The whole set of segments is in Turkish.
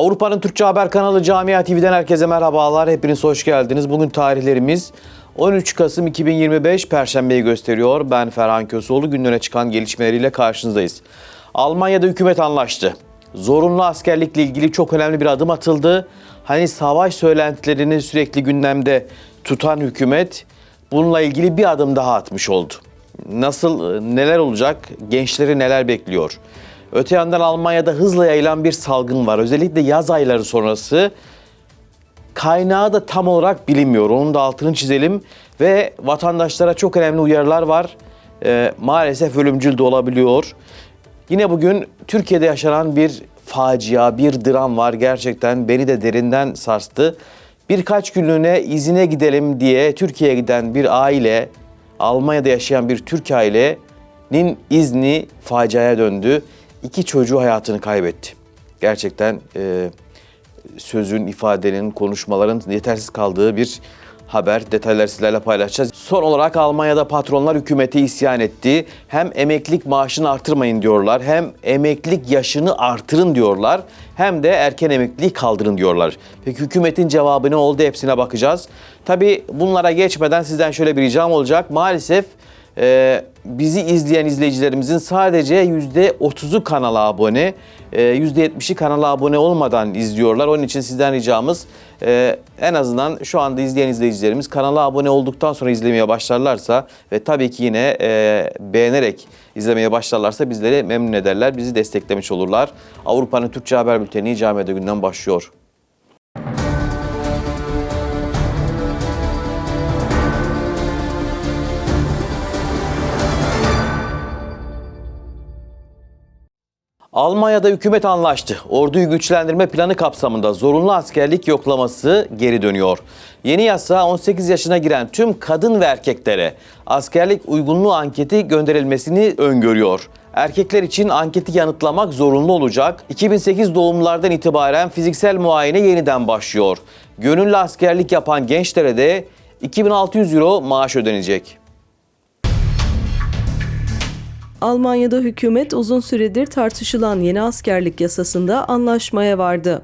Avrupa'nın Türkçe Haber kanalı Camia TV'den herkese merhabalar. Hepiniz hoş geldiniz. Bugün tarihlerimiz 13 Kasım 2025 Perşembe'yi gösteriyor. Ben Ferhan Köseoğlu gündeme çıkan gelişmeleriyle karşınızdayız. Almanya'da hükümet anlaştı. Zorunlu askerlikle ilgili çok önemli bir adım atıldı. Hani savaş söylentilerini sürekli gündemde tutan hükümet bununla ilgili bir adım daha atmış oldu. Nasıl, neler olacak, gençleri neler bekliyor? Öte yandan Almanya'da hızla yayılan bir salgın var. Özellikle yaz ayları sonrası kaynağı da tam olarak bilinmiyor. Onun da altını çizelim ve vatandaşlara çok önemli uyarılar var. Ee, maalesef ölümcül de olabiliyor. Yine bugün Türkiye'de yaşanan bir facia, bir dram var. Gerçekten beni de derinden sarstı. Birkaç günlüğüne izine gidelim diye Türkiye'ye giden bir aile, Almanya'da yaşayan bir Türk ailenin izni faciaya döndü. İki çocuğu hayatını kaybetti. Gerçekten e, sözün, ifadenin, konuşmaların yetersiz kaldığı bir haber. Detayları sizlerle paylaşacağız. Son olarak Almanya'da patronlar hükümete isyan etti. Hem emeklilik maaşını artırmayın diyorlar, hem emeklilik yaşını artırın diyorlar, hem de erken emekliliği kaldırın diyorlar. Peki hükümetin cevabı ne oldu? Hepsine bakacağız. Tabii bunlara geçmeden sizden şöyle bir ricam olacak. Maalesef ee, bizi izleyen izleyicilerimizin sadece %30'u kanala abone, e, %70'i kanala abone olmadan izliyorlar. Onun için sizden ricamız e, en azından şu anda izleyen izleyicilerimiz kanala abone olduktan sonra izlemeye başlarlarsa ve tabii ki yine e, beğenerek izlemeye başlarlarsa bizleri memnun ederler, bizi desteklemiş olurlar. Avrupa'nın Türkçe Haber Bülteni Cami'de günden başlıyor. Almanya'da hükümet anlaştı. Orduyu güçlendirme planı kapsamında zorunlu askerlik yoklaması geri dönüyor. Yeni yasa 18 yaşına giren tüm kadın ve erkeklere askerlik uygunluğu anketi gönderilmesini öngörüyor. Erkekler için anketi yanıtlamak zorunlu olacak. 2008 doğumlardan itibaren fiziksel muayene yeniden başlıyor. Gönüllü askerlik yapan gençlere de 2600 euro maaş ödenecek. Almanya'da hükümet uzun süredir tartışılan yeni askerlik yasasında anlaşmaya vardı.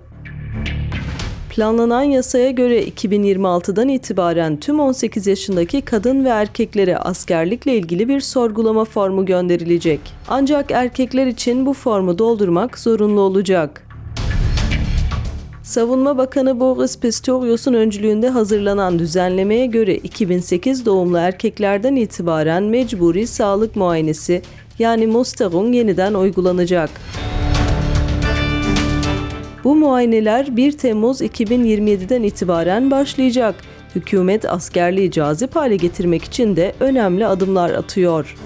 Planlanan yasaya göre 2026'dan itibaren tüm 18 yaşındaki kadın ve erkeklere askerlikle ilgili bir sorgulama formu gönderilecek. Ancak erkekler için bu formu doldurmak zorunlu olacak. Savunma Bakanı Boris Pistorius'un öncülüğünde hazırlanan düzenlemeye göre 2008 doğumlu erkeklerden itibaren mecburi sağlık muayenesi yani Musterung yeniden uygulanacak. Bu muayeneler 1 Temmuz 2027'den itibaren başlayacak. Hükümet askerliği cazip hale getirmek için de önemli adımlar atıyor.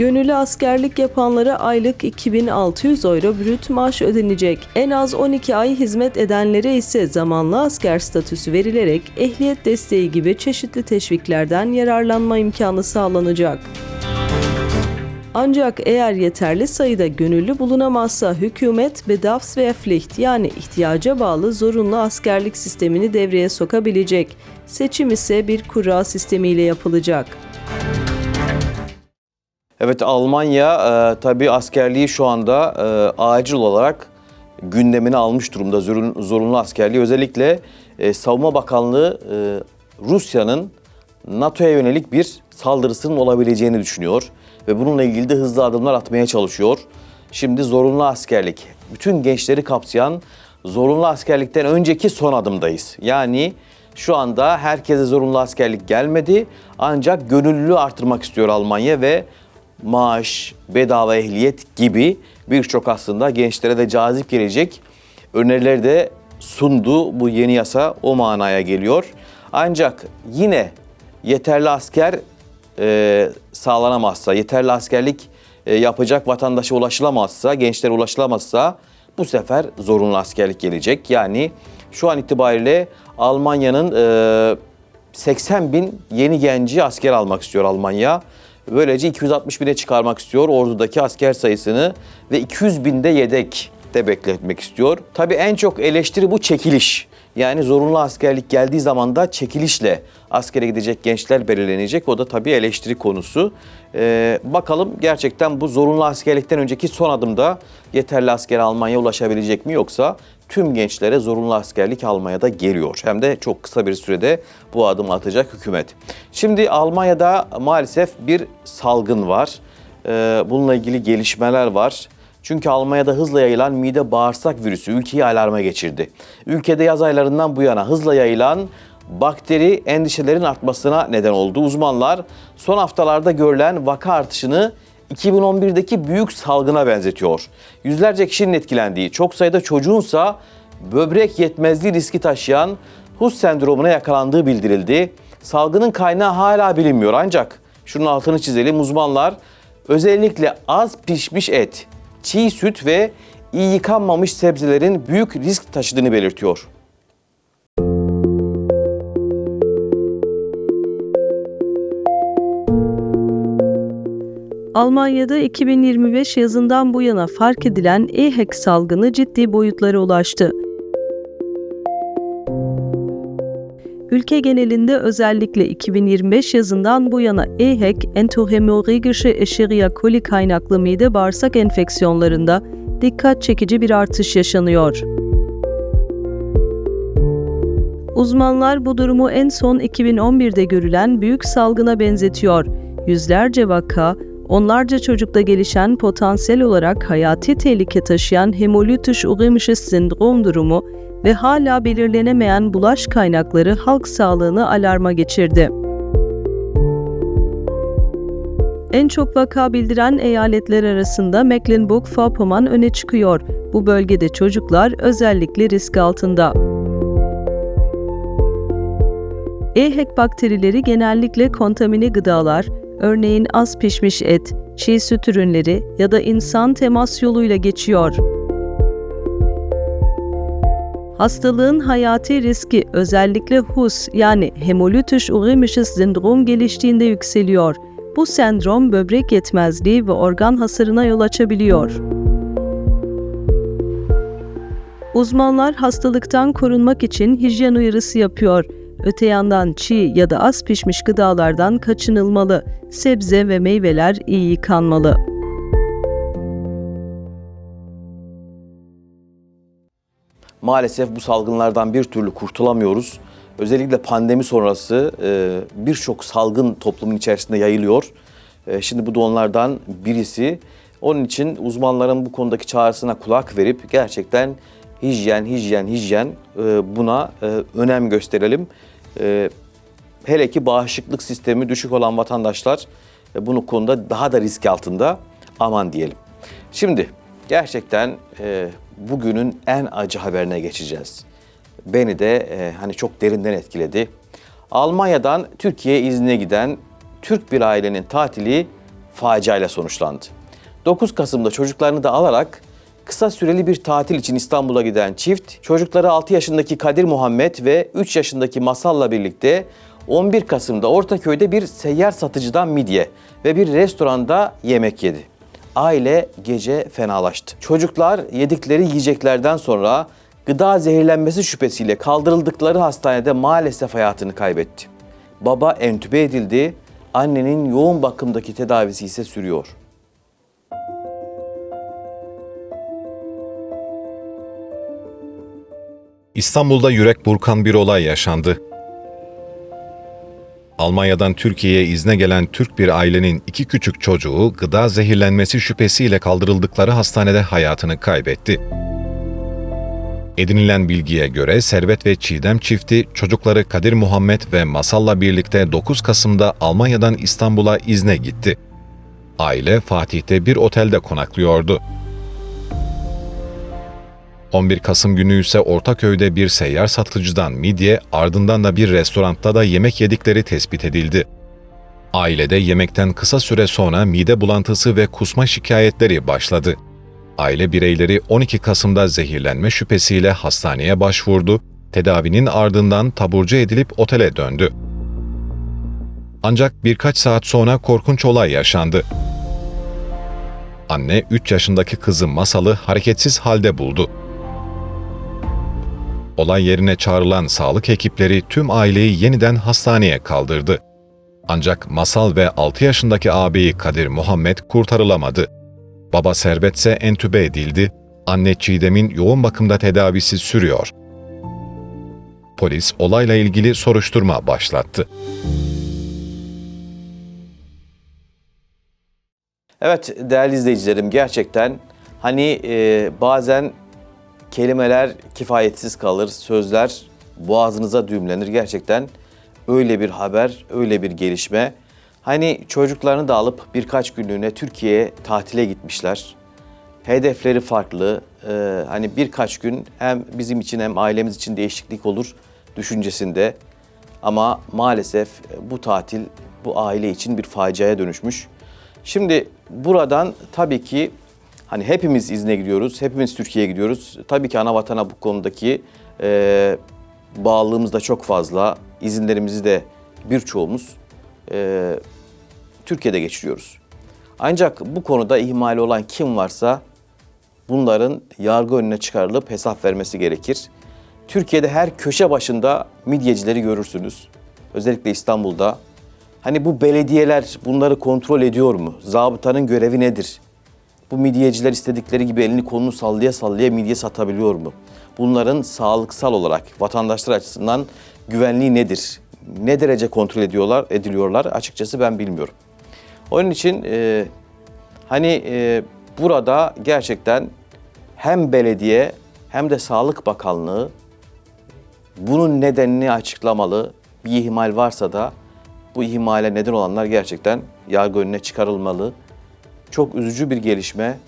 Gönüllü askerlik yapanlara aylık 2600 euro brüt maaş ödenecek. En az 12 ay hizmet edenlere ise zamanlı asker statüsü verilerek ehliyet desteği gibi çeşitli teşviklerden yararlanma imkanı sağlanacak. Ancak eğer yeterli sayıda gönüllü bulunamazsa hükümet Bedarfswehrpflicht yani ihtiyaca bağlı zorunlu askerlik sistemini devreye sokabilecek. Seçim ise bir kura sistemiyle yapılacak. Evet Almanya e, tabii askerliği şu anda e, acil olarak gündemine almış durumda zorun, zorunlu askerliği. Özellikle e, Savunma Bakanlığı e, Rusya'nın NATO'ya yönelik bir saldırısının olabileceğini düşünüyor. Ve bununla ilgili de hızlı adımlar atmaya çalışıyor. Şimdi zorunlu askerlik, bütün gençleri kapsayan zorunlu askerlikten önceki son adımdayız. Yani şu anda herkese zorunlu askerlik gelmedi ancak gönüllülüğü artırmak istiyor Almanya ve maaş, bedava ehliyet gibi birçok aslında gençlere de cazip gelecek önerileri de sundu. Bu yeni yasa o manaya geliyor. Ancak yine yeterli asker e, sağlanamazsa, yeterli askerlik e, yapacak vatandaşa ulaşılamazsa, gençlere ulaşılamazsa bu sefer zorunlu askerlik gelecek. Yani şu an itibariyle Almanya'nın e, 80 bin yeni genci asker almak istiyor Almanya. Böylece 260 bine çıkarmak istiyor ordudaki asker sayısını ve 200 binde yedek de bekletmek istiyor. Tabii en çok eleştiri bu çekiliş. Yani zorunlu askerlik geldiği zaman da çekilişle askere gidecek gençler belirlenecek. O da tabii eleştiri konusu. Ee, bakalım gerçekten bu zorunlu askerlikten önceki son adımda yeterli askere Almanya ulaşabilecek mi yoksa tüm gençlere zorunlu askerlik almaya da geliyor. Hem de çok kısa bir sürede bu adımı atacak hükümet. Şimdi Almanya'da maalesef bir salgın var. Ee, bununla ilgili gelişmeler var. Çünkü Almanya'da hızla yayılan mide bağırsak virüsü ülkeyi alarma geçirdi. Ülkede yaz aylarından bu yana hızla yayılan bakteri endişelerin artmasına neden oldu. Uzmanlar son haftalarda görülen vaka artışını 2011'deki büyük salgına benzetiyor. Yüzlerce kişinin etkilendiği, çok sayıda çocuğunsa böbrek yetmezliği riski taşıyan Hus sendromuna yakalandığı bildirildi. Salgının kaynağı hala bilinmiyor ancak şunun altını çizelim uzmanlar özellikle az pişmiş et, çiğ süt ve iyi yıkanmamış sebzelerin büyük risk taşıdığını belirtiyor. Almanya'da 2025 yazından bu yana fark edilen EHEC salgını ciddi boyutlara ulaştı. Ülke genelinde özellikle 2025 yazından bu yana EHEC, entohemorrhagische Escherichia coli kaynaklı mide bağırsak enfeksiyonlarında dikkat çekici bir artış yaşanıyor. Uzmanlar bu durumu en son 2011'de görülen büyük salgına benzetiyor. Yüzlerce vaka, onlarca çocukta gelişen potansiyel olarak hayati tehlike taşıyan hemolütisch uremisches sendrom durumu ve hala belirlenemeyen bulaş kaynakları halk sağlığını alarma geçirdi. En çok vaka bildiren eyaletler arasında Mecklenburg-Vorpommern öne çıkıyor. Bu bölgede çocuklar özellikle risk altında. EHEC bakterileri genellikle kontamine gıdalar, örneğin az pişmiş et, çiğ süt ürünleri ya da insan temas yoluyla geçiyor. Hastalığın hayati riski özellikle HUS yani hemolütisch uremisches sendrom geliştiğinde yükseliyor. Bu sendrom böbrek yetmezliği ve organ hasarına yol açabiliyor. Uzmanlar hastalıktan korunmak için hijyen uyarısı yapıyor. Öte yandan çiğ ya da az pişmiş gıdalardan kaçınılmalı. Sebze ve meyveler iyi yıkanmalı. Maalesef bu salgınlardan bir türlü kurtulamıyoruz. Özellikle pandemi sonrası e, birçok salgın toplumun içerisinde yayılıyor. E, Şimdi bu da onlardan birisi. Onun için uzmanların bu konudaki çağrısına kulak verip gerçekten hijyen, hijyen, hijyen e, buna e, önem gösterelim. E, Hele ki bağışıklık sistemi düşük olan vatandaşlar bunu konuda daha da risk altında aman diyelim. Şimdi gerçekten bugünün en acı haberine geçeceğiz. Beni de hani çok derinden etkiledi. Almanya'dan Türkiye'ye izne giden Türk bir ailenin tatili faciayla sonuçlandı. 9 Kasım'da çocuklarını da alarak kısa süreli bir tatil için İstanbul'a giden çift, çocukları 6 yaşındaki Kadir Muhammed ve 3 yaşındaki Masal'la birlikte 11 Kasım'da Ortaköy'de bir seyyar satıcıdan midye ve bir restoranda yemek yedi. Aile gece fenalaştı. Çocuklar yedikleri yiyeceklerden sonra gıda zehirlenmesi şüphesiyle kaldırıldıkları hastanede maalesef hayatını kaybetti. Baba entübe edildi, annenin yoğun bakımdaki tedavisi ise sürüyor. İstanbul'da yürek burkan bir olay yaşandı. Almanya'dan Türkiye'ye izne gelen Türk bir ailenin iki küçük çocuğu gıda zehirlenmesi şüphesiyle kaldırıldıkları hastanede hayatını kaybetti. Edinilen bilgiye göre Servet ve Çiğdem çifti çocukları Kadir Muhammed ve Masal'la birlikte 9 Kasım'da Almanya'dan İstanbul'a izne gitti. Aile Fatih'te bir otelde konaklıyordu. 11 Kasım günü ise Ortaköy'de bir seyyar satıcıdan midye, ardından da bir restoranda da yemek yedikleri tespit edildi. Ailede yemekten kısa süre sonra mide bulantısı ve kusma şikayetleri başladı. Aile bireyleri 12 Kasım'da zehirlenme şüphesiyle hastaneye başvurdu, tedavinin ardından taburcu edilip otele döndü. Ancak birkaç saat sonra korkunç olay yaşandı. Anne 3 yaşındaki kızı Masal'ı hareketsiz halde buldu. Olay yerine çağrılan sağlık ekipleri tüm aileyi yeniden hastaneye kaldırdı. Ancak Masal ve 6 yaşındaki ağabeyi Kadir Muhammed kurtarılamadı. Baba Servet entübe edildi, anne Çiğdem'in yoğun bakımda tedavisi sürüyor. Polis olayla ilgili soruşturma başlattı. Evet değerli izleyicilerim gerçekten hani e, bazen kelimeler kifayetsiz kalır, sözler boğazınıza düğümlenir. Gerçekten öyle bir haber, öyle bir gelişme. Hani çocuklarını da alıp birkaç günlüğüne Türkiye'ye tatile gitmişler. Hedefleri farklı. Ee, hani birkaç gün hem bizim için hem ailemiz için değişiklik olur düşüncesinde. Ama maalesef bu tatil bu aile için bir faciaya dönüşmüş. Şimdi buradan tabii ki hani hepimiz izne gidiyoruz, hepimiz Türkiye'ye gidiyoruz. Tabii ki ana vatana bu konudaki e, bağlılığımız da çok fazla. İzinlerimizi de birçoğumuz e, Türkiye'de geçiriyoruz. Ancak bu konuda ihmali olan kim varsa bunların yargı önüne çıkarılıp hesap vermesi gerekir. Türkiye'de her köşe başında midyecileri görürsünüz. Özellikle İstanbul'da. Hani bu belediyeler bunları kontrol ediyor mu? Zabıtanın görevi nedir? Bu midyeciler istedikleri gibi elini kolunu sallaya sallaya midye satabiliyor mu? Bunların sağlıksal olarak vatandaşlar açısından güvenliği nedir? Ne derece kontrol ediyorlar, ediliyorlar? Açıkçası ben bilmiyorum. Onun için e, hani e, burada gerçekten hem belediye hem de Sağlık Bakanlığı bunun nedenini açıklamalı. Bir ihmal varsa da bu ihmale neden olanlar gerçekten yargı önüne çıkarılmalı. Çok üzücü bir gelişme.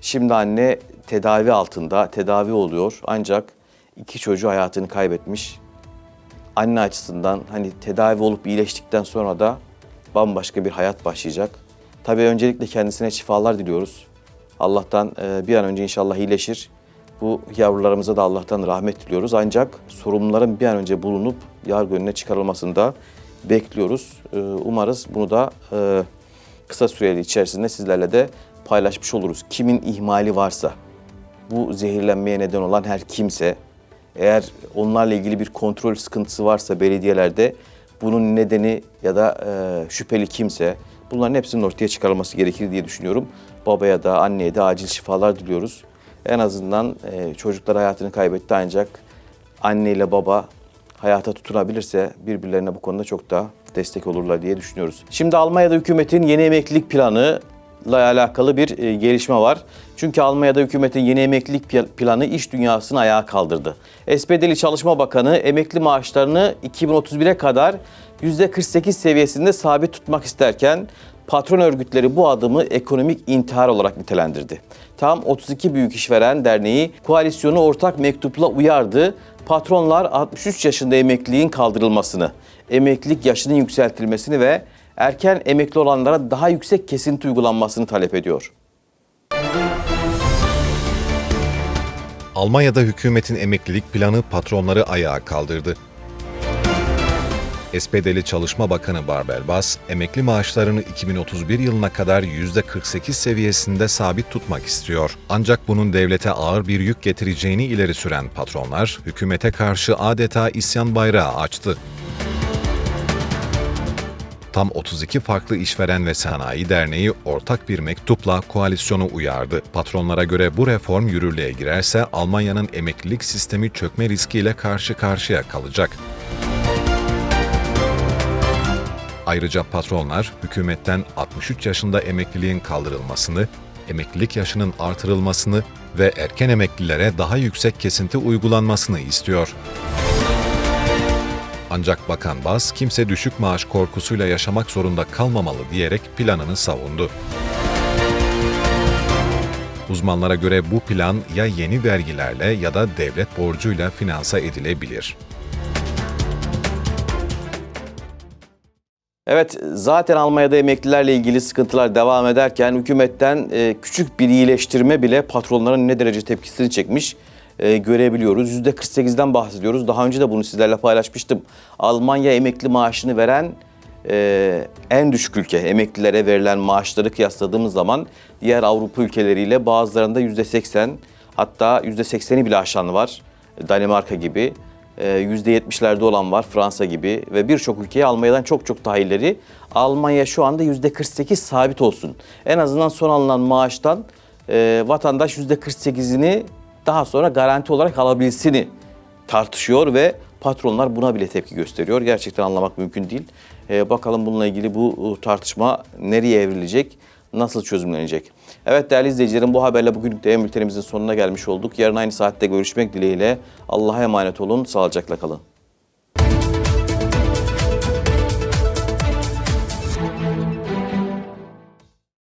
Şimdi anne tedavi altında, tedavi oluyor. Ancak iki çocuğu hayatını kaybetmiş. Anne açısından hani tedavi olup iyileştikten sonra da bambaşka bir hayat başlayacak. Tabii öncelikle kendisine şifalar diliyoruz. Allah'tan e, bir an önce inşallah iyileşir. Bu yavrularımıza da Allah'tan rahmet diliyoruz. Ancak sorumluların bir an önce bulunup yargı önüne çıkarılmasını da bekliyoruz. E, Umarız bunu da e, kısa süreli içerisinde sizlerle de paylaşmış oluruz. Kimin ihmali varsa, bu zehirlenmeye neden olan her kimse, eğer onlarla ilgili bir kontrol sıkıntısı varsa belediyelerde bunun nedeni ya da e, şüpheli kimse bunların hepsinin ortaya çıkarılması gerekir diye düşünüyorum. Babaya da anneye de acil şifalar diliyoruz. En azından e, çocuklar hayatını kaybetti ancak anne ile baba hayata tutunabilirse birbirlerine bu konuda çok daha destek olurlar diye düşünüyoruz. Şimdi Almanya'da hükümetin yeni emeklilik planı ile alakalı bir e, gelişme var. Çünkü Almanya'da hükümetin yeni emeklilik pl- planı iş dünyasını ayağa kaldırdı. SPD'li Çalışma Bakanı emekli maaşlarını 2031'e kadar %48 seviyesinde sabit tutmak isterken patron örgütleri bu adımı ekonomik intihar olarak nitelendirdi. Tam 32 Büyük İşveren Derneği koalisyonu ortak mektupla uyardı. Patronlar 63 yaşında emekliliğin kaldırılmasını, emeklilik yaşının yükseltilmesini ve erken emekli olanlara daha yüksek kesinti uygulanmasını talep ediyor. Almanya'da hükümetin emeklilik planı patronları ayağa kaldırdı. SPD'li Çalışma Bakanı Barbel Bas, emekli maaşlarını 2031 yılına kadar %48 seviyesinde sabit tutmak istiyor. Ancak bunun devlete ağır bir yük getireceğini ileri süren patronlar, hükümete karşı adeta isyan bayrağı açtı. Tam 32 farklı işveren ve sanayi derneği ortak bir mektupla koalisyonu uyardı. Patronlara göre bu reform yürürlüğe girerse Almanya'nın emeklilik sistemi çökme riskiyle karşı karşıya kalacak. Ayrıca patronlar hükümetten 63 yaşında emekliliğin kaldırılmasını, emeklilik yaşının artırılmasını ve erken emeklilere daha yüksek kesinti uygulanmasını istiyor. Ancak Bakan Bas kimse düşük maaş korkusuyla yaşamak zorunda kalmamalı diyerek planını savundu. Uzmanlara göre bu plan ya yeni vergilerle ya da devlet borcuyla finanse edilebilir. Evet zaten Almanya'da emeklilerle ilgili sıkıntılar devam ederken hükümetten e, küçük bir iyileştirme bile patronların ne derece tepkisini çekmiş e, görebiliyoruz. %48'den bahsediyoruz. Daha önce de bunu sizlerle paylaşmıştım. Almanya emekli maaşını veren e, en düşük ülke. Emeklilere verilen maaşları kıyasladığımız zaman diğer Avrupa ülkeleriyle bazılarında %80 Hatta %80'i bile aşan var. Danimarka gibi. Ee, %70'lerde olan var Fransa gibi ve birçok ülkeye Almanya'dan çok çok daha ileri. Almanya şu anda %48 sabit olsun. En azından son alınan maaştan e, vatandaş %48'ini daha sonra garanti olarak alabilsini tartışıyor ve patronlar buna bile tepki gösteriyor. Gerçekten anlamak mümkün değil. Ee, bakalım bununla ilgili bu e, tartışma nereye evrilecek, nasıl çözümlenecek? Evet değerli izleyicilerim bu haberle bugünlük de bültenimizin sonuna gelmiş olduk. Yarın aynı saatte görüşmek dileğiyle Allah'a emanet olun, sağlıcakla kalın.